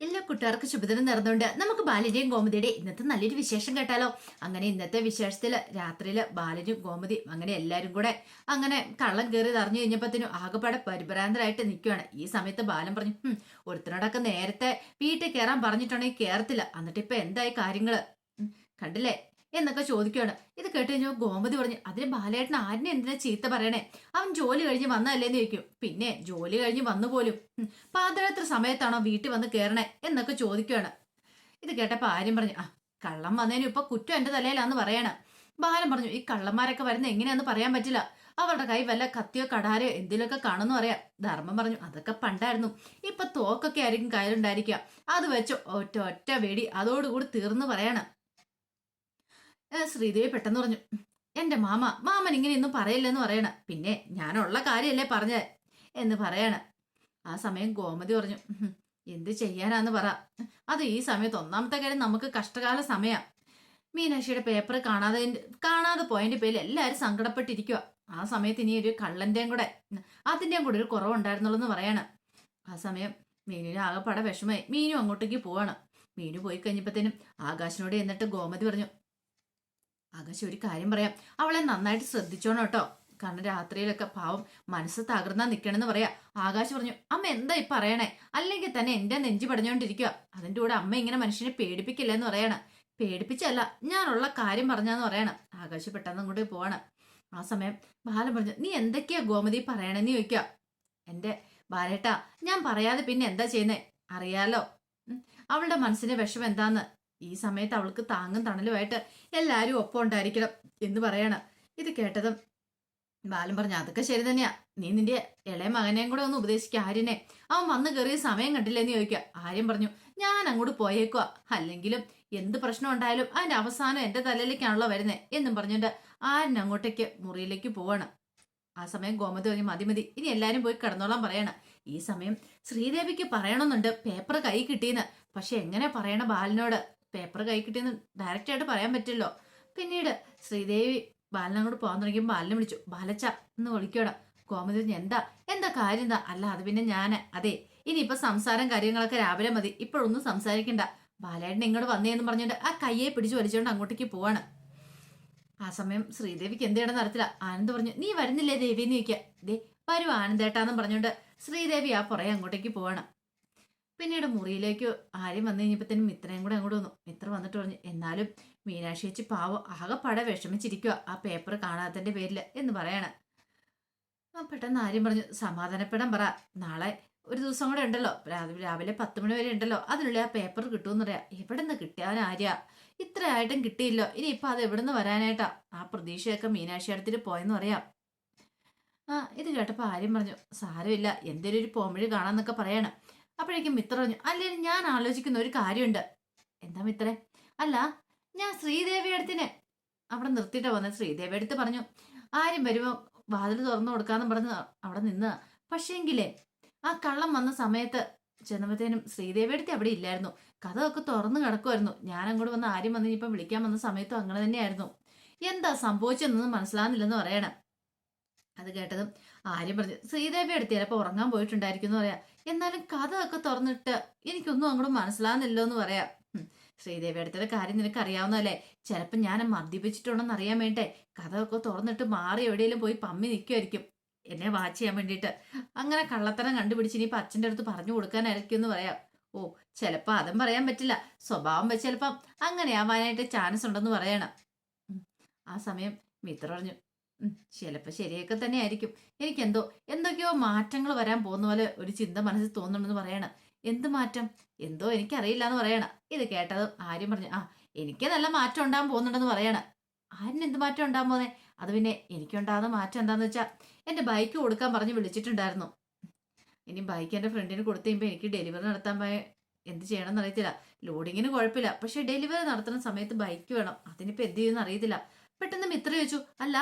എല്ലാ കൂട്ടുകാർക്കും ശുഭദിനം നേർന്നുകൊണ്ട് നമുക്ക് ബാലിന്റെയും ഗോമതിയുടെ ഇന്നത്തെ നല്ലൊരു വിശേഷം കേട്ടാലോ? അങ്ങനെ ഇന്നത്തെ വിശേഷത്തിൽ രാത്രിയിൽ ബാലനും ഗോമതി അങ്ങനെ എല്ലാരും കൂടെ അങ്ങനെ കള്ളം കയറി അറിഞ്ഞു കഴിഞ്ഞപ്പോഴത്തേനും ആകെപ്പാടെ പരിഭ്രാന്തരായിട്ട് നിൽക്കുകയാണ്. ഈ സമയത്ത് ബാലൻ പറഞ്ഞു "ഹും, ഒരുത്തനോടൊക്കെ നേരത്തെ വീട്ടിൽ കയറാൻ പറഞ്ഞിട്ടുണ്ടെങ്കിൽ കയറത്തില്ല എന്നിട്ട് ഇപ്പൊ എന്തായി കാര്യങ്ങൾ? കണ്ടില്ലേ? എന്നൊക്കെ ചോദിക്കുകയാണ്. ഇത് കേട്ട് കഴിഞ്ഞാൽ ഗോമതി പറഞ്ഞു അതിന് ബാലേട്ടൻ ആരിനെ എന്തിനാ ചീത്ത പറയണേ? അവൻ ജോലി കഴിഞ്ഞ് വന്നതല്ലേന്ന് ചോദിക്കും. പിന്നെ ജോലി കഴിഞ്ഞ് വന്നു പോലും. പാതിരാത്രി സമയത്താണോ വീട്ടിൽ വന്ന് കയറണേ എന്നൊക്കെ ചോദിക്കുകയാണ്. ഇത് കേട്ടപ്പോൾ ആര്യം പറഞ്ഞു ആ കള്ളം വന്നതിന് ഇപ്പൊ കുറ്റം എന്റെ തലയിലാന്ന് പറയണ. ബാലൻ പറഞ്ഞു ഈ കള്ളന്മാരൊക്കെ വരുന്ന എങ്ങനെയാന്ന് പറയാൻ പറ്റില്ല. അവരുടെ കൈ വല്ല കത്തിയോ കടാരയോ എന്തിലൊക്കെ കാണുന്നു അറിയാം ധർമ്മം പറഞ്ഞു അതൊക്കെ പണ്ടായിരുന്നു. ഇപ്പൊ തോക്കൊക്കെ ആയിരിക്കും കയ്യിലുണ്ടായിരിക്കുക. അത് വെച്ച് ഒറ്റ ഒറ്റ വെടി അതോടുകൂടി തീർന്നു പറയണം. ശ്രീദേവി പെട്ടെന്ന് പറഞ്ഞു എന്റെ മാമ മാമൻ ഇങ്ങനെയൊന്നും പറയില്ലെന്ന് പറയണ പിന്നെ ഞാനുള്ള കാര്യമല്ലേ പറഞ്ഞത് എന്ന് പറയണ. ആ സമയം ഗോമതി പറഞ്ഞു "ഉഹും, എന്ത് ചെയ്യാനാന്ന് പറ. അത് ഈ സമയത്ത് ഒന്നാമത്തെ കാര്യം നമുക്ക് കഷ്ടകാല സമയം. മീനാക്ഷിയുടെ പേപ്പർ കാണാതെ കാണാതെ പോയതിന്റെ പേരിൽ എല്ലാവരും സങ്കടപ്പെട്ടിരിക്കുക ആ സമയത്ത് ഇനി ഒരു കള്ളന്റെയും കൂടെ അതിന്റെയും കൂടെ ഒരു കുറവുണ്ടായിരുന്നുള്ളൂ എന്ന് പറയാണ്. ആ സമയം മീനിന് ആകെപ്പാടെ വിഷമമായി. മീനും അങ്ങോട്ടേക്ക് പോവാണ്. മീനു പോയി കഴിഞ്ഞപ്പോഴത്തേനും ആകാശിനോട് എന്നിട്ട് ഗോമതി പറഞ്ഞു ആകാശ് ഒരു കാര്യം പറയാം. അവളെ നന്നായിട്ട് ശ്രദ്ധിച്ചോണം കേട്ടോ. കാരണം രാത്രിയിലൊക്കെ പാവം മനസ്സ് തകർന്നാ നിൽക്കണമെന്ന് പറയാ. ആകാശ് പറഞ്ഞു അമ്മ എന്താ ഈ പറയണേ? അല്ലെങ്കിൽ തന്നെ എന്റെ നെഞ്ചു പടഞ്ഞോണ്ടിരിക്കുക അതിന്റെ കൂടെ അമ്മ ഇങ്ങനെ മനുഷ്യനെ പേടിപ്പിക്കില്ലെന്ന് പറയണം. പേടിപ്പിച്ചല്ല ഞാനുള്ള കാര്യം പറഞ്ഞാന്ന് പറയണം. ആകാശ് പെട്ടെന്ന് അങ്ങോട്ട് പോവാണ്. ആ സമയം ബാലൻ പറഞ്ഞു നീ എന്തൊക്കെയാ ഗോമതി പറയണെന്ന് ചോദിക്കുക എന്റെ ബാലേട്ടാ ഞാൻ പറയാതെ പിന്നെ എന്താ ചെയ്യുന്നേ? അറിയാലോ. അവളുടെ മനസ്സിന്റെ വിഷമം എന്താന്ന് ഈ സമയത്ത് അവൾക്ക് താങ്ങും തണലുമായിട്ട് എല്ലാവരും ഒപ്പം ഉണ്ടായിരിക്കണം എന്ന് പറയണം. ഇത് കേട്ടതും ബാലൻ പറഞ്ഞു അതൊക്കെ ശരി തന്നെയാ. നീ നിന്റെ ഇളയ മകനെയും കൂടെ ഒന്ന് ഉപദേശിക്കുക ആര്യനെ. അവൻ വന്ന് കയറിയ സമയം കണ്ടില്ലെന്ന് ചോദിക്കുക. ആര്യൻ പറഞ്ഞു ഞാൻ അങ്ങോട്ട് പോയേക്കുക അല്ലെങ്കിലും എന്ത് പ്രശ്നം ഉണ്ടായാലും അതിന്റെ അവസാനം എന്റെ തലയിലേക്കാണല്ലോ വരുന്നത് എന്നും പറഞ്ഞിട്ട് ആര്യൻ അങ്ങോട്ടേക്ക് മുറിയിലേക്ക് പോവാണ്. ആ സമയം ഗോമതി പറഞ്ഞു മതി മതി. ഇനി എല്ലാവരും പോയി കിടന്നോളാൻ പറയണം. ഈ സമയം ശ്രീദേവിക്ക് പറയണമെന്നുണ്ട്. പേപ്പർ കൈ കിട്ടിയെന്ന് പക്ഷെ എങ്ങനെ പറയണ ബാലനോട്? പേപ്പർ കൈ കിട്ടിയെന്ന് ഡയറക്റ്റ് ആയിട്ട് പറയാൻ പറ്റില്ലോ പിന്നീട് ശ്രീദേവി ബാലനെ അങ്ങോട്ട് പോകാൻ തുടങ്ങിയപ്പോൾ ബാലനെ വിളിച്ചു ബാലച്ച എന്ന് വിളിക്കോടാ. കോമതി എന്താ? എന്താ കാര്യം? എന്താ? അല്ല അത് പിന്നെ ഞാൻ അതെ ഇനിയിപ്പോൾ സംസാരം കാര്യങ്ങളൊക്കെ രാവിലെ മതി. ഇപ്പോഴൊന്നും സംസാരിക്കണ്ട. ബാലേട്ടൻ ഇങ്ങോട്ട് വന്നേന്ന് പറഞ്ഞുകൊണ്ട് ആ കയ്യെ പിടിച്ചു വലിച്ചുകൊണ്ട് അങ്ങോട്ടേക്ക് പോവാണ്. ആ സമയം ശ്രീദേവിക്ക് എന്ത് ചെയ്യണം നടത്തില്ല ആനന്ദ് പറഞ്ഞു നീ വരുന്നില്ലേ ദേവി എന്ന് ചോദിക്കുക. ദേ വരൂ ആനന്ദേട്ടാന്ന് പറഞ്ഞുകൊണ്ട് ശ്രീദേവി ആ പുറകെ അങ്ങോട്ടേക്ക് പോവാണ്. പിന്നീട് മുറിയിലേക്ക് ആര്യം വന്നു കഴിഞ്ഞപ്പോൾ തന്നെ മിത്രയും കൂടെ അങ്ങോട്ട് വന്നു. മിത്ര വന്നിട്ട് പറഞ്ഞു എന്നാലും മീനാക്ഷി ചേച്ചി പാവം ആകെപ്പാടെ വിഷമിച്ചിരിക്കുക ആ പേപ്പർ കാണാത്തതിന്റെ പേരിൽ എന്ന് പറയാണ്. ആ പെട്ടെന്ന് ആര്യം പറഞ്ഞു സമാധാനപ്പെടാൻ പറ നാളെ ഒരു ദിവസം കൂടെ ഉണ്ടല്ലോ രാവിലെ പത്ത് മണി വരെ ഉണ്ടല്ലോ അതിനുള്ളിൽ ആ പേപ്പർ കിട്ടുമെന്ന് പറയാ. എവിടെ നിന്ന് കിട്ടിയാൻ ആര്യ ഇത്ര ആയിട്ടും കിട്ടിയില്ലോ ഇനി ഇപ്പം അത് എവിടെ നിന്ന് വരാനായിട്ടാ? ആ പ്രതീക്ഷയൊക്കെ മീനാക്ഷി അടുത്തിട്ട് പോയെന്ന് പറയാം. ആ ഇത് കേട്ടപ്പോൾ ആര്യം പറഞ്ഞു സാരമില്ല എന്തേലും ഒരു പോംവഴി കാണാന്നൊക്കെ പറയണം. അപ്പോഴേക്കും മിത്ര പറഞ്ഞു അല്ലെങ്കിൽ ഞാൻ ആലോചിക്കുന്ന ഒരു കാര്യമുണ്ട്. എന്താ മിത്രേ? അല്ല ഞാൻ ശ്രീദേവി അടുത്തിന് അവിടെ നിർത്തിയിട്ട് വന്ന. ശ്രീദേവി അടുത്ത് പറഞ്ഞു ആരും വരുമ്പോൾ വാതിൽ തുറന്നു കൊടുക്കാന്ന് പറഞ്ഞ് അവിടെ നിന്ന്. പക്ഷേങ്കിലേ ആ കള്ളം വന്ന സമയത്ത് ചെന്നപ്പോഴത്തേനും ശ്രീദേവി അടുത്ത് അവിടെ ഇല്ലായിരുന്നു. കഥയൊക്കെ തുറന്നു കിടക്കുമായിരുന്നു ഞാൻ അങ്ങോട്ട് വന്ന് ആരും വന്ന് ഇനിയിപ്പം വിളിക്കാൻ വന്ന സമയത്തും അങ്ങനെ തന്നെയായിരുന്നു. എന്താ സംഭവിച്ചതെന്ന് മനസ്സിലാകുന്നില്ലെന്ന് പറയണം. അത് കേട്ടതും ആര്യം പറഞ്ഞു ശ്രീദേവി എടുത്ത് ചിലപ്പോൾ ഉറങ്ങാൻ പോയിട്ടുണ്ടായിരിക്കും എന്ന് പറയാം. എന്നാലും കഥ ഒക്കെ തുറന്നിട്ട് എനിക്കൊന്നും അങ്ങോട്ട് മനസ്സിലാകുന്നില്ലോ എന്ന് പറയാം ശ്രീദേവി എടുത്തിട്ട് കാര്യം നിനക്ക് അറിയാവുന്നതല്ലേ ചിലപ്പോൾ ഞാൻ മദ്യപിച്ചിട്ടുണ്ടെന്ന് അറിയാൻ വേണ്ടേ? കഥ ഒക്കെ തുറന്നിട്ട് മാറി എവിടെയെങ്കിലും പോയി പമ്മി നിൽക്കുമായിരിക്കും എന്നെ വാച്ച് ചെയ്യാൻ വേണ്ടിയിട്ട്. അങ്ങനെ കള്ളത്തരം കണ്ടുപിടിച്ച് ഇനിയിപ്പോൾ അച്ഛന്റെ അടുത്ത് പറഞ്ഞു കൊടുക്കാനായിരിക്കും എന്ന് പറയാം. ഓ ചിലപ്പോൾ അതും പറയാൻ പറ്റില്ല. സ്വഭാവം വെച്ച് ചിലപ്പം അങ്ങനെ ആവാനായിട്ട് ചാൻസ് ഉണ്ടെന്ന് പറയണം. ആ സമയം മിത്ര പറഞ്ഞു ചിലപ്പോൾ ശരിയൊക്കെ തന്നെ ആയിരിക്കും എനിക്കെന്തോ എന്തൊക്കെയോ മാറ്റങ്ങൾ വരാൻ പോകുന്ന പോലെ ഒരു ചിന്ത മനസ്സിൽ തോന്നുന്നുണ്ടെന്ന് പറയണം. എന്ത് മാറ്റം? എന്തോ എനിക്കറിയില്ല എന്ന് പറയണം. ഇത് കേട്ടത് ആര്യം പറഞ്ഞു ആ എനിക്ക് നല്ല മാറ്റം ഉണ്ടാകാൻ പോകുന്നുണ്ടെന്ന് പറയണം. ആരിന് എന്ത് മാറ്റം ഉണ്ടാകാൻ പോകുന്നത് അത് പിന്നെ എനിക്കുണ്ടാകുന്ന മാറ്റം എന്താന്ന് വെച്ചാൽ എന്റെ ബൈക്ക് കൊടുക്കാൻ പറഞ്ഞ് വിളിച്ചിട്ടുണ്ടായിരുന്നു. ഇനി ബൈക്ക് എന്റെ ഫ്രണ്ടിന് കൊടുത്തു എനിക്ക് ഡെലിവറി നടത്താൻ പോയ എന്ത് ചെയ്യണമെന്ന് അറിയത്തില്ല. ലോഡിങ്ങിന് കുഴപ്പമില്ല. പക്ഷെ ഡെലിവറി നടത്തുന്ന സമയത്ത് ബൈക്ക് വേണം. അതിനിപ്പോൾ എന്ത് ചെയ്യുമെന്ന് അറിയത്തില്ല. പെട്ടെന്ന് മിത്ര ചോദിച്ചു അല്ല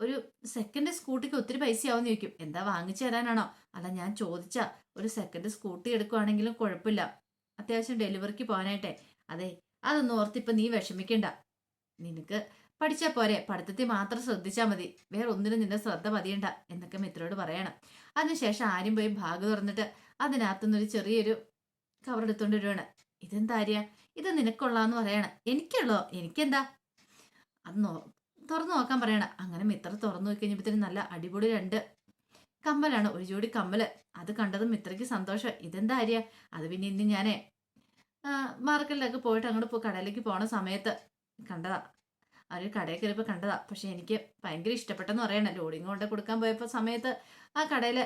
ഒരു സെക്കൻഡ് സ്കൂട്ടിക്ക് ഒത്തിരി പൈസയാവുമെന്ന് ചോദിക്കും. എന്താ വാങ്ങിച്ചു തരാനാണോ? അല്ല ഞാൻ ചോദിച്ച ഒരു സെക്കൻഡ് സ്കൂട്ടി എടുക്കുവാണെങ്കിലും കുഴപ്പമില്ല. അത്യാവശ്യം ഡെലിവറിക്ക് പോകാനായിട്ടെ. അതെ അതൊന്നും ഓർത്തിപ്പം നീ വിഷമിക്കണ്ട. നിനക്ക് പഠിച്ചാൽ പോരെ. പഠിത്തത്തിൽ മാത്രം ശ്രദ്ധിച്ചാൽ മതി. വേറെ ഒന്നിനും നിന്റെ ശ്രദ്ധ മതിയണ്ട എന്നൊക്കെ മിത്രോട് പറയണം. അതിനുശേഷം ആരും പോയി ഭാഗ് തുറന്നിട്ട് അതിനകത്തുനിന്നൊരു ചെറിയൊരു കവർ എടുത്തോണ്ട് വരുവാണ് ഇതെന്താ ആര്യ? ഇത് നിനക്കുള്ളാന്ന് പറയണം. എനിക്കുള്ളോ? എനിക്കെന്താ? അത് തുറന്നു നോക്കാൻ പറയണ. അങ്ങനെ മിത്ര തുറന്നു നോക്കി കഴിഞ്ഞപ്പോഴത്തേനും നല്ല അടിപൊളി രണ്ട് കമ്മലാണ്. ഒരു ജോഡി കമ്മൽ. അത് കണ്ടതും മിത്രയ്ക്ക് സന്തോഷം. ഇതെന്താ അരിയ അത് പിന്നെ ഇന്ന് ഞാൻ മാർക്കറ്റിലൊക്കെ പോയിട്ട് അങ്ങോട്ട് പോയി കടയിലേക്ക് പോണ സമയത്ത് കണ്ടതാ. അവർ കടയിൽ കയറിയപ്പോൾ കണ്ടതാ. പക്ഷെ എനിക്ക് ഭയങ്കര ഇഷ്ടപ്പെട്ടെന്ന് പറയണ. ലോഡിങ് കൊണ്ട് കൊടുക്കാൻ പോയപ്പോൾ സമയത്ത് ആ കടയിൽ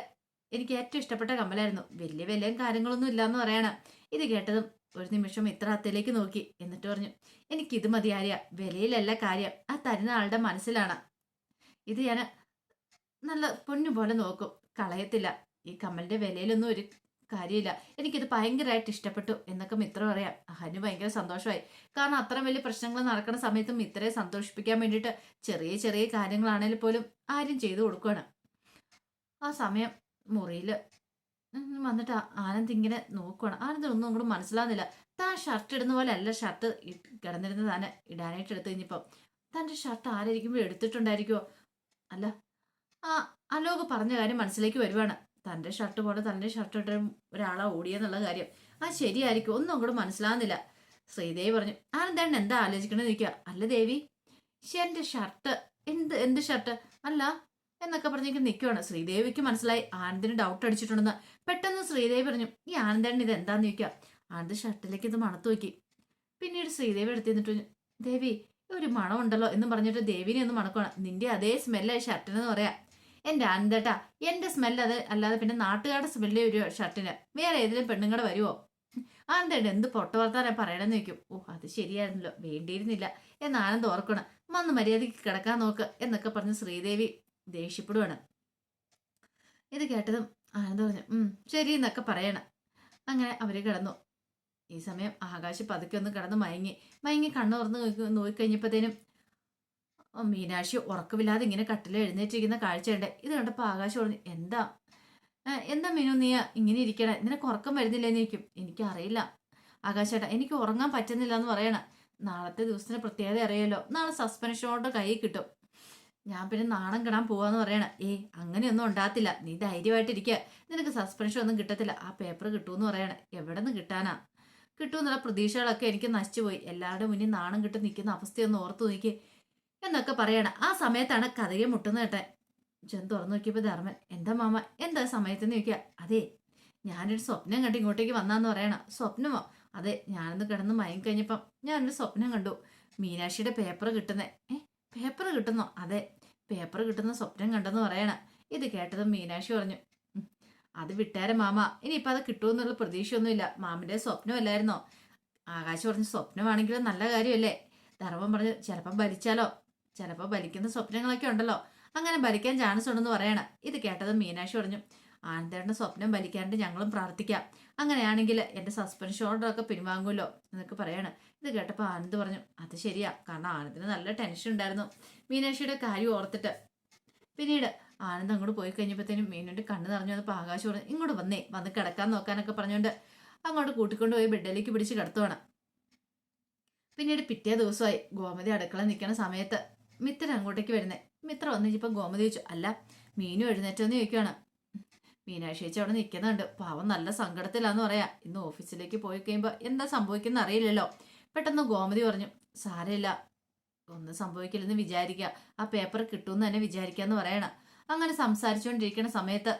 എനിക്ക് ഏറ്റവും ഇഷ്ടപ്പെട്ട കമ്മലായിരുന്നു. വലിയ വിലയും കാര്യങ്ങളൊന്നും ഇല്ലയെന്ന് പറയണം. ഇത് കേട്ടതും ഒരു നിമിഷം ഇത്ര അത്തിലേക്ക് നോക്കി. എന്നിട്ട് പറഞ്ഞു എനിക്കിത് മതി ആര്യ. വിലയിലല്ല കാര്യം. ആ തരുന്ന ആളുടെ മനസ്സിലാണ്. ഇത് ഞാൻ നല്ല പൊന്നുപോലെ നോക്കും. കളയത്തില്ല. ഈ കമ്മലിന്റെ വിലയിലൊന്നും ഒരു കാര്യമില്ല. എനിക്കിത് ഭയങ്കരമായിട്ട് ഇഷ്ടപ്പെട്ടു എന്നൊക്കെ മിത്രം പറയാം. അഹനു ഭയങ്കര സന്തോഷമായി. കാരണം അത്ര വലിയ പ്രശ്നങ്ങൾ നടക്കുന്ന സമയത്തും മിത്രയെ സന്തോഷിപ്പിക്കാൻ വേണ്ടിയിട്ട് ചെറിയ ചെറിയ കാര്യങ്ങളാണെങ്കിൽ പോലും ആരും ചെയ്തു കൊടുക്കുകയാണ് ആ സമയം മുറിയിൽ വന്നിട്ട് ആനന്ദ് ഇങ്ങനെ നോക്കുവാണ്. ആനന്ദ് ഒന്നും അങ്ങോട്ട് മനസ്സിലാകുന്നില്ല താൻ ഷർട്ട് ഇടുന്ന പോലെ അല്ല ഷർട്ട് കിടന്നിരുന്ന താനെ ഇടാനായിട്ട് എടുത്തു കഴിഞ്ഞപ്പം തന്റെ ഷർട്ട് ആരായിരിക്കുമ്പോൾ എടുത്തിട്ടുണ്ടായിരിക്കുമോ അല്ല ആ അലോക് പറഞ്ഞ കാര്യം മനസ്സിലേക്ക് വരുവാണ്. തന്റെ ഷർട്ട് പോലെ തന്റെ ഷർട്ട് ഇട്ട ഒരാളാ ഓടിയെന്നുള്ള കാര്യം. ആ ശരിയായിരിക്കും. ഒന്നും അങ്ങോട്ട് മനസ്സിലാകുന്നില്ല ശ്രീദേവി പറഞ്ഞു ആനന്ദേണ്ണ എന്താ ആലോചിക്കണമെന്ന് ചോദിക്കുക അല്ല ദേവി ശരി എന്റെ ഷർട്ട് എന്ത് എന്ത് ഷർട്ട് അല്ല എന്നൊക്കെ പറഞ്ഞേക്ക് നിൽക്കുവാണ് ശ്രീദേവിക്ക് മനസ്സിലായി. ആനന്ദിന് ഡൗട്ട് അടിച്ചിട്ടുണ്ടെന്ന് പെട്ടെന്ന് ശ്രീദേവി പറഞ്ഞു ഈ ആനന്ദേണ്ണ ഇത് എന്താന്ന് ചോദിക്കുക ആനന്ദ് ഷർട്ടിലേക്ക് ഇത് മണത്ത് നോക്കി. പിന്നീട് ശ്രീദേവി എടുത്ത് നിന്നിട്ട് ദേവി ഒരു മണമുണ്ടല്ലോ എന്ന് പറഞ്ഞിട്ട് ദേവിനെ ഒന്ന് മണക്കണം നിന്റെ അതേ സ്മെല്ല് ഷർട്ടിനെന്ന് പറയാം. എന്റെ ആനന്ദേട്ടാ എന്റെ സ്മെല്ല് അത്. അല്ലാതെ പിന്നെ നാട്ടുകാരുടെ സ്മെല്ലേ ഒരു ഷർട്ടിന്. വേറെ ഏതെങ്കിലും പെണ്ണുങ്ങളെ വരുമോ ആനന്ദേട്ട എന്ത് പൊട്ട വർത്താനം പറയണമെന്ന് ചോദിക്കും. ഓ അത് ശരിയായിരുന്നല്ലോ. വേണ്ടിയിരുന്നില്ല. എന്ന് ആനന്ദ് ഓർക്കണം. വന്ന് മര്യാദയ്ക്ക് കിടക്കാൻ നോക്ക് എന്നൊക്കെ പറഞ്ഞ് ശ്രീദേവി ദേഷ്യപ്പെടുവാണ്. ഇത് കേട്ടതും ആനന്ദ് പറഞ്ഞു ഉം ശരി എന്നൊക്കെ പറയണം. അങ്ങനെ അവർ കിടന്നു. ഈ സമയം ആകാശ് പതുക്കെ ഒന്ന് കിടന്ന് മയങ്ങി. മയങ്ങി കണ്ണു തുറന്ന് നോക്കി നോക്കിക്കഴിഞ്ഞപ്പോഴത്തേനും മീനാക്ഷി ഉറക്കമില്ലാതെ ഇങ്ങനെ കട്ടിൽ എഴുന്നേറ്റിരിക്കുന്ന കാഴ്ചയുണ്ട്. ഇത് കണ്ടപ്പോൾ ആകാശ് പറഞ്ഞു എന്താ? "ഏ, എന്താ മീനു നീ ഇങ്ങനെ ഇരിക്കണേ? നിനക്ക് ഉറക്കം വരുന്നില്ലെന്ന് ചോദിക്കും. എനിക്കറിയില്ല. ആകാശേട്ടാ എനിക്ക് ഉറങ്ങാൻ പറ്റുന്നില്ല എന്ന് പറയണം. നാളത്തെ ദിവസത്തിന് പ്രത്യേകത അറിയാലോ. നാളെ സസ്പെൻഷനോട് കൈ കിട്ടും. ഞാൻ പിന്നെ നാണം കിടാൻ പോവാന്ന് പറയണ. ഏയ് അങ്ങനെയൊന്നും ഉണ്ടാകത്തില്ല. നീ ധൈര്യമായിട്ടിരിക്കുക നിനക്ക് സസ്പെൻഷൻ ഒന്നും കിട്ടത്തില്ല. ആ പേപ്പർ കിട്ടുമെന്ന് പറയണ. എവിടെ നിന്ന് കിട്ടാനാ? കിട്ടുമെന്നുള്ള പ്രതീക്ഷകളൊക്കെ എനിക്ക് നശിച്ചുപോയി. എല്ലാവരുടെ മുന്നിൽ നാണം കിട്ടി നിൽക്കുന്ന അവസ്ഥയൊന്ന് ഓർത്തു നോക്കി എന്നൊക്കെ പറയണ. ആ സമയത്താണ് കഥയെ മുട്ടുന്ന കേട്ടെ. ചെന്ന് തുറന്നു നോക്കിയപ്പോൾ ധർമ്മൻ എന്താ മാമ? എന്താ സമയത്തെന്ന് ചോദിക്കുക അതെ ഞാനൊരു സ്വപ്നം കണ്ട് ഇങ്ങോട്ടേക്ക് വന്നാന്ന് പറയണം. സ്വപ്നമോ? അതെ ഞാനൊന്ന് കിടന്ന് മയം കഴിഞ്ഞപ്പം ഞാനൊരു സ്വപ്നം കണ്ടു. മീനാക്ഷിയുടെ പേപ്പർ കിട്ടുന്നേ. ഏ പേപ്പർ കിട്ടുന്നു? അതെ പേപ്പർ കിട്ടുന്ന സ്വപ്നം കണ്ടെന്ന് പറയണ. ഇത് കേട്ടതും മീനാക്ഷി പറഞ്ഞു അത് വിട്ടേരെ മാമ. ഇനിയിപ്പോൾ അത് കിട്ടുമെന്നുള്ള പ്രതീക്ഷയൊന്നുമില്ല. മാമിന്റെ സ്വപ്നമല്ലായിരുന്നോ ആകാശ് പറഞ്ഞു സ്വപ്നമാണെങ്കിലും നല്ല കാര്യമല്ലേ? ധർമ്മം പറഞ്ഞു ചിലപ്പം ഭരിച്ചാലോ? ചിലപ്പോൾ ഭരിക്കുന്ന സ്വപ്നങ്ങളൊക്കെ ഉണ്ടല്ലോ. അങ്ങനെ ഭരിക്കാൻ ചാൻസ് ഉണ്ടെന്ന് പറയണം. ഇത് കേട്ടത് മീനാക്ഷി പറഞ്ഞു ആനന്ദേട്ടന്റെ സ്വപ്നം വലിക്കാണ്ട് ഞങ്ങളും പ്രാർത്ഥിക്കാം. അങ്ങനെയാണെങ്കിൽ എന്റെ സസ്പെൻഷൻ ഓർഡറൊക്കെ പിൻവാങ്ങുമല്ലോ എന്നൊക്കെ പറയാണ്. ഇത് കേട്ടപ്പോൾ ആനന്ദ് പറഞ്ഞു അത് ശരിയാ കാരണം ആനന്ദിന് നല്ല ടെൻഷൻ ഉണ്ടായിരുന്നു. മീനാക്ഷിയുടെ കാര്യം ഓർത്തിട്ട് പിന്നീട് ആനന്ദ് അങ്ങോട്ട് പോയി കഴിഞ്ഞപ്പോഴത്തേനും മീനുണ്ട് കണ്ണ് നിറഞ്ഞു വന്നപ്പോൾ ആകാശം പറഞ്ഞു ഇങ്ങോട്ട് വന്നേ വന്ന് കിടക്കാൻ നോക്കാനൊക്കെ പറഞ്ഞുകൊണ്ട്. അങ്ങോട്ട് കൂട്ടിക്കൊണ്ട് പോയി ബെഡിലേക്ക് പിടിച്ച് കിടത്തുവാണ്. പിന്നീട് പിറ്റേ ദിവസമായി ഗോമതി അടുക്കള നിൽക്കുന്ന സമയത്ത് മിത്ര അങ്ങോട്ടേക്ക് വരുന്നേ. മിത്ര വന്ന് ഗോമതി ചോദിച്ചു അല്ല മീനു എഴുന്നേറ്റോന്ന് ചോദിക്കുകയാണ് മീനാക്ഷി അവിടെ നിൽക്കുന്നുണ്ട്. പാവം നല്ല സങ്കടത്തിലാന്ന് പറയാ. ഇന്ന് ഓഫീസിലേക്ക് പോയി കഴിയുമ്പോൾ എന്താ സംഭവിക്കുന്ന അറിയില്ലല്ലോ. പെട്ടെന്ന് ഗോമതി പറഞ്ഞു സാരമില്ല ഒന്നും സംഭവിക്കില്ലെന്ന് വിചാരിക്കുക ആ പേപ്പർ കിട്ടുമെന്ന് തന്നെ വിചാരിക്കാന്ന് പറയണം. അങ്ങനെ സംസാരിച്ചുകൊണ്ടിരിക്കുന്ന സമയത്ത്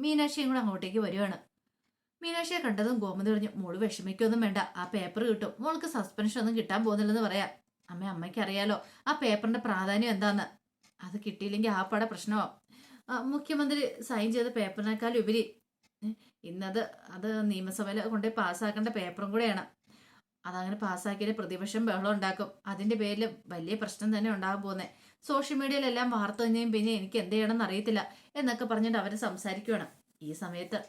മീനാക്ഷിയും കൂടെ അങ്ങോട്ടേക്ക് വരുവാണ്. മീനാക്ഷിയെ കണ്ടതും ഗോമതി പറഞ്ഞു മോൾ വിഷമിക്കൊന്നും വേണ്ട. ആ പേപ്പർ കിട്ടും. മോൾക്ക് സസ്പെൻഷൻ ഒന്നും കിട്ടാൻ പോകുന്നില്ലെന്ന് പറയാം. അമ്മ അമ്മയ്ക്ക് അറിയാലോ ആ പേപ്പറിന്റെ പ്രാധാന്യം എന്താന്ന്. അത് കിട്ടിയില്ലെങ്കിൽ ആ പട പ്രശ്നമോ ആ, മുഖ്യമന്ത്രി സൈൻ ചെയ്ത പേപ്പറിനേക്കാൾ ഉപരി ഇന്നത് അത് നിയമസഭയിൽ കൊണ്ടുപോയി പാസ്സാക്കേണ്ട പേപ്പറും കൂടെയാണ്. അതങ്ങനെ പാസ്സാക്കിയാൽ പ്രതിപക്ഷം ബഹളം ഉണ്ടാക്കും. അതിന്റെ പേരിൽ വലിയ പ്രശ്നം തന്നെ ഉണ്ടാകാൻ പോകുന്നത് സോഷ്യൽ മീഡിയയിലെല്ലാം വാർത്ത തന്നെയും പിന്നെ എനിക്ക് എന്ത് ചെയ്യണമെന്ന് അറിയത്തില്ല എന്നൊക്കെ പറഞ്ഞിട്ട് അവർ സംസാരിക്കുകയാണ് ഈ സമയത്ത്.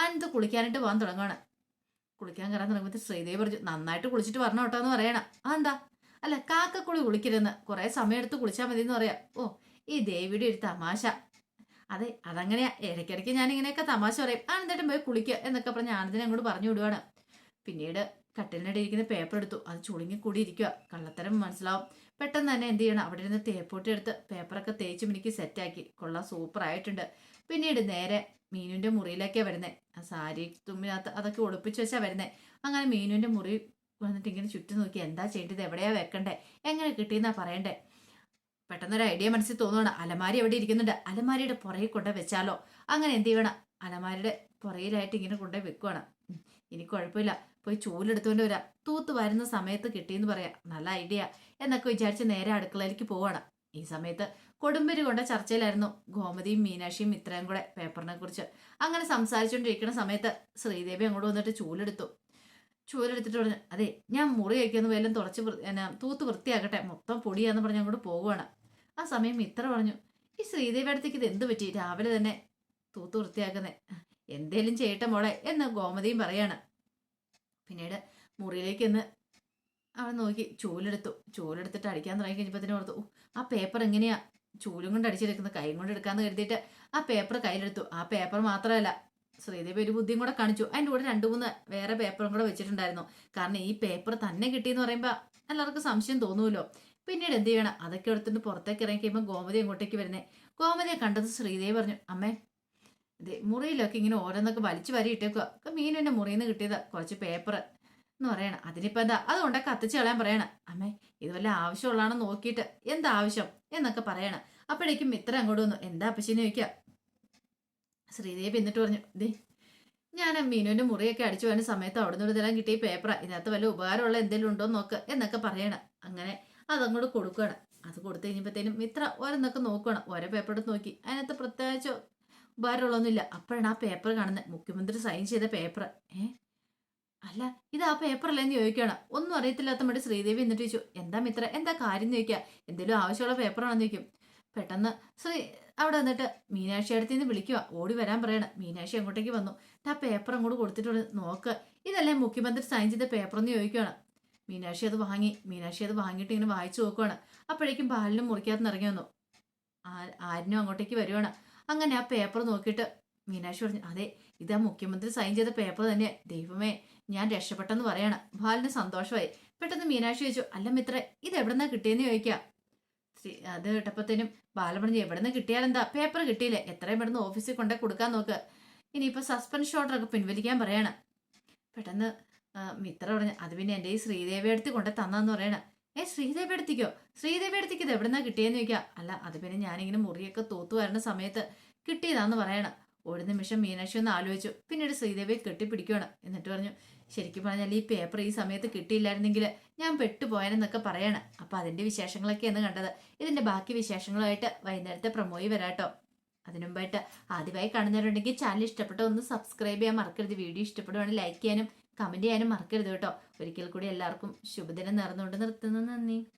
ആനന്ദ് കുളിക്കാനായിട്ട് പോകാൻ തുടങ്ങുകയാണ് കുളിക്കാൻ കയറാൻ തുടങ്ങുമ്പോൾ ശ്രീദേവി പറഞ്ഞു നന്നായിട്ട് കുളിച്ചിട്ട് വരണം കേട്ടോ എന്ന് പറയണം. ആ എന്താ? അല്ല കാക്കക്കുളി കുളിക്കരുതെന്ന്. കുറെ സമയം എടുത്ത് കുളിച്ചാൽ മതി എന്ന് പറയാം. ഓ ഈ ദേവിയുടെ ഒരു തമാശ. അതെ അതങ്ങനെയാ ഇടയ്ക്കിടയ്ക്ക് ഞാൻ ഇങ്ങനെയൊക്കെ തമാശ പറയും. ആനന്ദേട്ടൻ പോയി കുളിക്കുക എന്നൊക്കെ പറഞ്ഞ് ആനന്ദിനെ അങ്ങോട്ട് പറഞ്ഞു വിടുവാണ്. പിന്നീട് കട്ടിലിനിടെ ഇരിക്കുന്ന പേപ്പർ എടുത്തു. അത് ചുളുങ്ങി കൂടി ഇരിക്കുക കള്ളത്തരം മനസ്സിലാവും. പെട്ടെന്ന് തന്നെ എന്ത് ചെയ്യണം? അവിടെ ഇരുന്ന് തേപ്പോട്ടി എടുത്ത് പേപ്പറൊക്കെ തേച്ച് മിനിക്ക് സെറ്റാക്കി കൊള്ളാം സൂപ്പർ ആയിട്ടുണ്ട്. പിന്നീട് നേരെ മീനുവിന്റെ മുറിയിലേക്കാണ് വരുന്നത് ആ സാരി തുമ്മിനകത്ത് അതൊക്കെ ഒളിപ്പിച്ച് വെച്ചാ വരുന്നത് അങ്ങനെ മീനുവിന്റെ മുറി വന്നിട്ട് ഇങ്ങനെ ചുറ്റും നോക്കി. എന്താ ചെയ്യേണ്ടത്? എവിടെയാ വെക്കണ്ടേ? എങ്ങനെ കിട്ടിയെന്നാ പറയണ്ടേ? പെട്ടെന്നൊരു ഐഡിയ മനസ്സിൽ തോന്നുകയാണ് അലമാരി എവിടെ ഇരിക്കുന്നുണ്ട്? അലമാരിയുടെ പുറകെ കൊണ്ടു വെച്ചാലോ? അങ്ങനെ എന്ത് ചെയ്യണം? അലമാരിയുടെ പുറയിലായിട്ട് ഇങ്ങനെ കൊണ്ടുപോയി വെക്കുവാണ്. ഇനി കുഴപ്പമില്ല. പോയി ചൂലെടുത്തുകൊണ്ട് വരാം. തൂത്ത് വരുന്ന സമയത്ത് കിട്ടിയെന്ന് പറയാം. നല്ല ഐഡിയ എന്നൊക്കെ വിചാരിച്ച് നേരെ അടുക്കളയിലേക്ക് പോവാണ്. ഈ സമയത്ത് കൊടുമ്പരി കൊണ്ട ചർച്ചയിലായിരുന്നു ഗോമതിയും മീനാക്ഷിയും മിത്രയും കൂടെ പേപ്പറിനെ കുറിച്ച്. അങ്ങനെ സംസാരിച്ചുകൊണ്ടിരിക്കുന്ന സമയത്ത് ശ്രീദേവി അങ്ങോട്ട് വന്നിട്ട് ചൂലെടുത്തു. ചൂലെടുത്തിട്ട് പറഞ്ഞു അതെ ഞാൻ മുറി കഴിക്കുന്ന വല്ലതും എന്നാ, തൂത്ത് വൃത്തിയാക്കട്ടെ. മൊത്തം പൊടിയാന്ന് പറഞ്ഞ് അങ്ങോട്ട് പോവുകയാണ് ആ സമയം മിത്ര പറഞ്ഞു ഈ ശ്രീദേവി അടുത്തേക്ക് ഇത് എന്ത് പറ്റി? രാവിലെ തന്നെ തൂത്തു വൃത്തിയാക്കുന്നേ. എന്തേലും ചെയ്യട്ടെ മോളെ എന്ന് ഗോമതിയും പറയാണ്. പിന്നീട് മുറിയിലേക്ക് എന്ന് അവൻ നോക്കി ചൂലെടുത്തു. ചൂലെടുത്തിട്ട് അടിക്കാൻ തുടങ്ങി കഴിഞ്ഞപ്പോൾ ഓർത്തു "ഉ, ആ പേപ്പർ എങ്ങനെയാ? ചൂലും കൊണ്ട് അടിച്ചെടുക്കുന്നത്. കൈ കൊണ്ട് എടുക്കാന്ന് കരുതിയിട്ട് ആ പേപ്പർ കയ്യിലെടുത്തു. ആ പേപ്പർ മാത്രമല്ല ശ്രീദേവി ഒരു ബുദ്ധിയും കൂടെ കാണിച്ചു. അതിന്റെ കൂടെ രണ്ട് മൂന്ന് വേറെ പേപ്പറും കൂടെ വെച്ചിട്ടുണ്ടായിരുന്നു. കാരണം ഈ പേപ്പർ തന്നെ കിട്ടിയെന്ന് പറയുമ്പോൾ എല്ലാവർക്കും സംശയം തോന്നുമല്ലോ പിന്നീട് എന്ത് ചെയ്യണം? അതൊക്കെ എടുത്തിട്ട് പുറത്തേക്ക് ഇറങ്ങി കഴിയുമ്പോൾ ഗോമതി അങ്ങോട്ടേക്ക് വരുന്നേ? ഗോമതിയെ കണ്ടത് ശ്രീദേവി പറഞ്ഞു അമ്മേ ഇതേ മുറിയിലൊക്കെ ഇങ്ങനെ ഓരോന്നൊക്കെ വലിച്ചു വരി ഇട്ടേക്കുക മീനിന്റെ മുറിയിൽ നിന്ന് കിട്ടിയത് കുറച്ച് പേപ്പർ എന്ന് പറയണം. അതിനിപ്പോ എന്താ? അതുകൊണ്ട് കത്തിച്ച് കളയാൻ പറയണം. അമ്മേ ഇത് വല്ല നോക്കിയിട്ട് എന്താ ആവശ്യം എന്നൊക്കെ പറയണം. അപ്പോഴേക്കും ഇത്ര അങ്ങോട്ട് വന്നു എന്താ അപ്പച്ചിന്ന് ചോദിക്കുക ശ്രീദേവി എന്നിട്ട് പറഞ്ഞു ദേ ഞാൻ മീനുവിന്റെ മുറിയൊക്കെ അടിച്ചു വരുന്ന സമയത്ത് അവിടെ നിന്ന് ഇതെല്ലാം കിട്ടിയ പേപ്പറാണ് ഇതിനകത്ത് വല്ല ഉപകാരമുള്ള എന്തെങ്കിലും ഉണ്ടോ നോക്ക് എന്നൊക്കെ പറയണം. അങ്ങനെ അതങ്ങോട്ട് കൊടുക്കുകയാണ്. അത് കൊടുത്തു കഴിഞ്ഞപ്പോഴത്തേനും മിത്ര ഓരോന്നൊക്കെ നോക്കണം ഓരോ പേപ്പർ എടുത്ത് നോക്കി. അതിനകത്ത് പ്രത്യേകിച്ച് ഉപകാരമുള്ളൊന്നുമില്ല അപ്പോഴാണ് ആ പേപ്പർ കാണുന്നത്. മുഖ്യമന്ത്രി സൈൻ ചെയ്ത പേപ്പർ ഏ? അല്ല ഇത് ആ പേപ്പറല്ലെന്ന് ചോദിക്കണം ഒന്നും അറിയത്തില്ലാത്ത മടി ശ്രീദേവി എന്നിട്ട് ചോദിച്ചു എന്താ മിത്ര? എന്താ കാര്യം ചോദിക്കുക? എന്തെങ്കിലും ആവശ്യമുള്ള പേപ്പറാണെന്ന് ചോദിക്കും. പെട്ടെന്ന് ശ്രീ അവിടെ വന്നിട്ട് മീനാക്ഷി അടുത്ത് നിന്ന് വിളിക്കുക. ഓടി വരാൻ പറയണം. മീനാക്ഷി അങ്ങോട്ടേക്ക് വന്നു. ആ പേപ്പർ അങ്ങോട്ട് കൊടുത്തിട്ട് നോക്ക്. ഇതല്ലേ മുഖ്യമന്ത്രി സൈൻ ചെയ്ത പേപ്പർ എന്ന് ചോദിക്കുകയാണ്. മീനാക്ഷി അത് വാങ്ങി മീനാക്ഷി അത് വാങ്ങിയിട്ട് ഇങ്ങനെ വായിച്ചു നോക്കുവാണ്. അപ്പോഴേക്കും ബാലിനും മുറിക്കകത്ത് ഇറങ്ങി വന്നു. ആരിനും അങ്ങോട്ടേക്ക് വരുവാണ്. അങ്ങനെ ആ പേപ്പർ നോക്കിയിട്ട് മീനാക്ഷി പറഞ്ഞു അതെ ഇത് ആ മുഖ്യമന്ത്രി സൈൻ ചെയ്ത പേപ്പർ തന്നെ. ദൈവമേ ഞാൻ രക്ഷപ്പെട്ടെന്ന് പറയണം. ബാലിന് സന്തോഷമായി. പെട്ടെന്ന് മീനാക്ഷി ചോദിച്ചു അല്ല മിത്ര ഇത് എവിടെന്നാ കിട്ടിയെന്ന് ചോദിക്കാം? അത് കേട്ടപ്പത്തേനും ബാല പറഞ്ഞു എവിടെന്ന് കിട്ടിയാലെന്താ പേപ്പർ കിട്ടിയില്ലേ? എത്രയും പെട്ടെന്ന് ഓഫീസിൽ കൊണ്ടേ കൊടുക്കാൻ നോക്ക്. ഇനിയിപ്പോൾ സസ്പെൻഷൻ ഒക്കെ പിൻവലിക്കാൻ പറയണം. പെട്ടെന്ന് മിത്ര പറഞ്ഞു. അത് പിന്നെ എന്റെ ഈ ശ്രീദേവി അടുത്ത് കൊണ്ട് തന്നാന്ന് പറയണ. ഏ ശ്രീദേവി എടുത്തിക്കോ ശ്രീദേവി അടുത്തേക്ക് ഇത് എവിടെന്നാ കിട്ടിയെന്ന് ചോദിക്കാം. അല്ല അത് പിന്നെ ഞാനിങ്ങനെ മുറിയൊക്കെ തൂത്തു വരുന്ന സമയത്ത് കിട്ടിയതാന്ന് പറയണം. ഒരു നിമിഷം മീനാക്ഷി ഒന്ന് ആലോചിച്ചു. പിന്നീട് ശ്രീദേവിയെ കെട്ടിപ്പിടിക്കുകയാണ് എന്നിട്ട് പറഞ്ഞു ശരിക്കും പറഞ്ഞാൽ ഈ പേപ്പർ ഈ സമയത്ത് കിട്ടിയില്ലായിരുന്നെങ്കിൽ ഞാൻ പെട്ടുപോയാനെന്നൊക്കെ പറയാണ്. അപ്പൊ അതിന്റെ എന്ന് കണ്ടത്. ഇതിന്റെ ബാക്കി വിശേഷങ്ങളുമായിട്ട് വൈകുന്നേരത്തെ പ്രമോയി വരാട്ടോ. അതിനുമ്പായിട്ട് ആദ്യമായി കാണുന്നവരുണ്ടെങ്കിൽ ചാനൽ ഇഷ്ടപ്പെട്ട ഒന്ന് സബ്സ്ക്രൈബ് ചെയ്യാൻ മറക്കരുത്. വീഡിയോ ഇഷ്ടപ്പെടുവാണെങ്കിൽ ലൈക്ക് ചെയ്യാനും കമന്റ് ചെയ്യാനും മറക്കരുത് കേട്ടോ. ഒരിക്കൽ കൂടി എല്ലാവർക്കും ശുഭദിനം നേർന്നുകൊണ്ട് നിർത്തുന്നു. നന്ദി.